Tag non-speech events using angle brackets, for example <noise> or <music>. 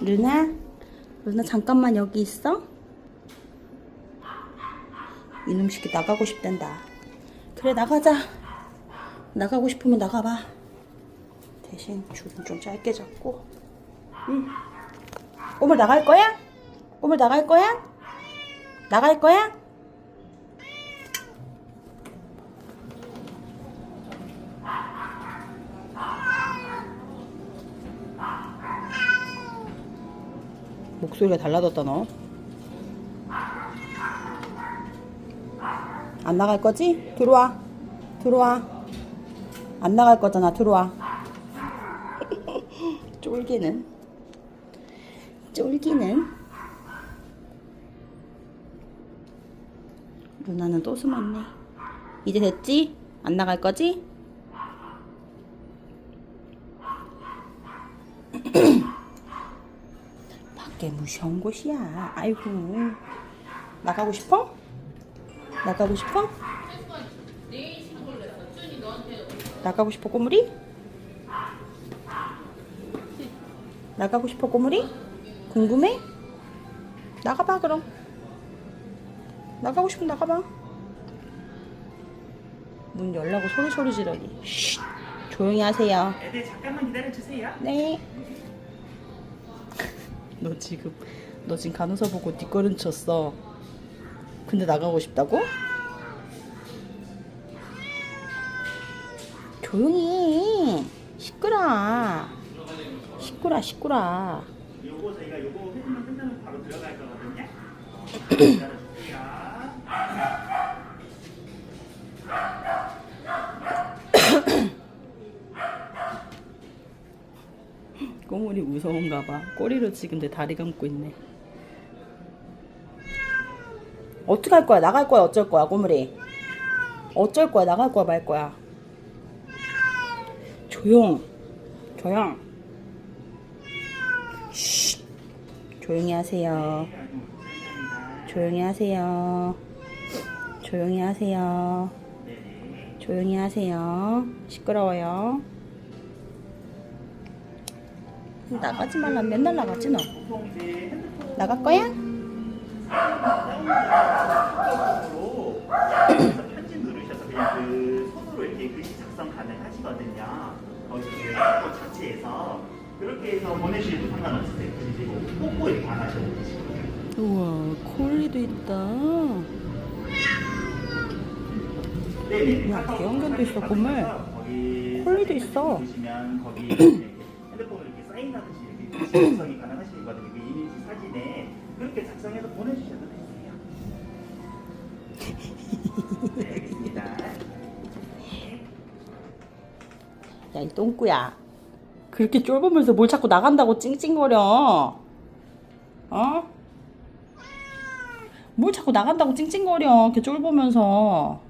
루나? 루나 잠깐만 여기 있어? 이놈 새끼 나가고 싶단다. 그래 나가자. 나가고 싶으면 나가봐. 대신 줄은 좀 짧게 잡고. 응. 꼬물 나갈 거야? 꼬물 나갈 거야? 나갈 거야? 목소리가 달라졌다 너. 안 나갈 거지? 들어와. 들어와. 안 나갈 거잖아. 들어와. <laughs> 쫄기는. 쫄기는. 누나는 또 숨었네. 이제 됐지? 안 나갈 거지? 밖에 무서운 곳이야. 아이고. 나가고 싶어? 나가고 싶어? 나가고 싶어 꼬물이? 나가고 싶어 꼬물이? 궁금해? 나가봐 그럼 나가고 싶으면 나가봐 문 열라고 소리소리 지르니 쉿 조용히 하세요 애들 잠깐만 기다려주세요. 네. 너 지금 너 지금 간호사 보고 뒷걸음 쳤어. 근데 나가고 싶다고? 조용히 해. 시끄러. 시끄러 시끄러. 요거 저희가 요거 회전만 끝나면 바로 들어갈 거거든요. <clears throat> 기다려주세요. 꼬물이 무서운가 봐. 꼬리로 지금 내 다리 감고 있네. 어떻게 할 거야? 나갈 거야? 어쩔 거야? 꼬물이. 어쩔 거야? 나갈 거야? 말 거야? 조용. 조용. 쉿. 조용히 하세요. 조용히 하세요. 조용히 하세요. 조용히 하세요. 시끄러워요. 나가지 말라. 맨날 나가지 너. 나갈 거야? 로 편지 누르셔서 그냥 그 손으로 이렇게 글씨 작성 가능하시거든요. 거기 그앱 자체에서 그렇게 해서 보내주셔도 상관없으세요. 그리고 뽀뽀 이렇게 안 하셔도 되시고요. 우와, 콜리도 있다. 네네. 야, 대형견도 있어. 거기 콜리도 있어. 누르시면 <clears throat> 거기 <clears throat> 작성이 가능하시거든요. 그 이미지 사진에 그렇게 작성해서 보내주셔도 되세요. 네, 알겠습니다. 야, 이 똥꾸야. 그렇게 쫄보면서 뭘 자꾸 나간다고 찡찡거려. 어? 뭘 자꾸 나간다고 찡찡거려. 이렇게 쫄보면서.